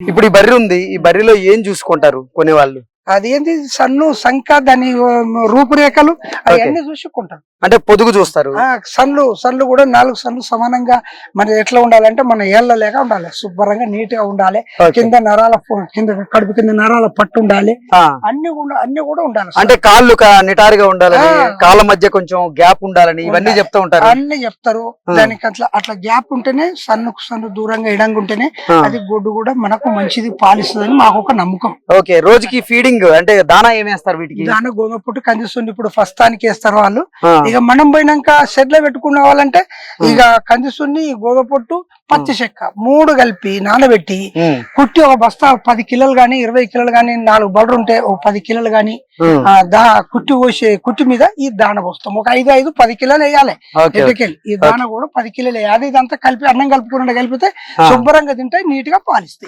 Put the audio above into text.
ఇప్పుడు ఈ బర్రె ఉంది ఈ బర్రెలో ఏం చూసుకుంటారు కొనేవాళ్ళు? అదేంటి? సన్ను సంక దాని రూపురేఖలు అవన్నీ చూసుకుంటాం. అంటే పొదుగు చూస్తారు. సన్లు సన్లు కూడా నాలుగు సన్లు సమానంగా మరి ఎట్లా ఉండాలంటే మన ఏళ్ళ లేక ఉండాలి. శుభ్రంగా నీట్గా ఉండాలి. కింద నరాల కింద కడుపు కింద నరాల పట్టు ఉండాలి. అన్ని కూడా అన్ని కూడా ఉండాలి. అంటే కాళ్ళు నిటారుగా ఉండాలని ఆ. కాళ్ళ మధ్య కొంచెం గ్యాప్ ఉండాలని ఇవన్నీ ఉండాలి. చెప్తా ఉంటారు. అన్ని చెప్తారు. దానికి అట్లా అట్లా గ్యాప్ ఉంటేనే సన్నుకు సన్ను దూరంగా ఇడంగా ఉంటేనే. అది గొడ్డు కూడా మనకు మంచిది పాలిస్తుందని మాకు ఒక నమ్మకం. ఓకే. రోజుకి ఫీడింగ్ అంటే దానా ఏమేస్తారు వీటికి? దాని గోధుమ పుట్టు కందిస్తుంది ఇప్పుడు ఫస్తానికి వేస్తారు వాళ్ళు. ఇక మనం పోయినాక షెడ్లో పెట్టుకునే వాళ్ళంటే ఇక కందిసున్ని గోధుమ పొట్టు పచ్చి చెక్క మూడు కలిపి నానబెట్టి కుట్టి ఒక బస్తా పది కిలోలు గాని ఇరవై కిలోలు గాని నాలుగు బళ్ళు ఉంటే ఒక పది కిలోలు గాని దా కుట్టి పోసే కుట్టి మీద ఈ దాన పోస్తాం. ఒక ఐదు ఐదు పది కిలోలు వేయాలి. ఎటుకెళ్ళి? ఈ దాన కూడా పది కిలోలు వేయాలి. ఇదంతా కలిపి అన్నం కలుపుకుండా కలిపితే. శుభ్రంగా తింటే నీట్గా పాలిస్తాయి.